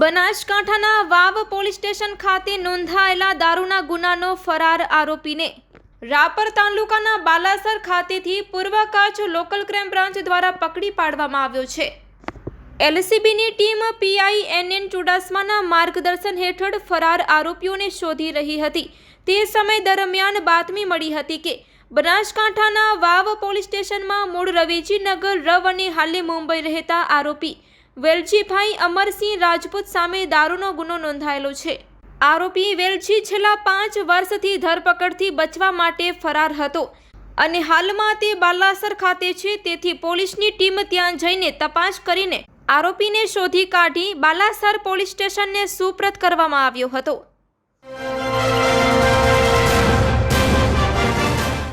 બનાસકાંઠાના વાવ police station ખાતે નોંધાયેલા દારૂના ગુનાનો ફરાર આરોપીને રાપર તાલુકાના બાલાસર ખાતેથી પૂર્વ કચ્છ લોકલ ક્રાઇમ બ્રાન્ચ દ્વારા પકડી પાડવામાં આવ્યો છે. એલસીબીની ટીમ પીઆઈ એનએન ચુડાસમાના માર્ગદર્શન હેઠળ ફરાર આરોપીઓને શોધી રહી હતી. તે સમય દરમિયાન બાતમી મળી હતી કે બનાસકાંઠાના વાવ પોલીસ સ્ટેશનમાં મૂળ રવેજીનગર રવ અને હાલે મુંબઈ રહેતા આરોપી વેલજીભાઈ અમરસિંહ રાજપૂત સામે દારૂનો ગુનો નોંધાયેલો છે. આરોપી વેલજી છેલ્લા પાંચ વર્ષથી ધરપકડથી બચવા માટે ફરાર હતો અને હાલમાં તે બાલાસર ખાતે છે. તેથી પોલીસની ટીમ ત્યાં જઈને તપાસ કરીને આરોપીને શોધી કાઢી બાલાસર પોલીસ સ્ટેશનને સુપ્રત કરવામાં આવ્યો હતો.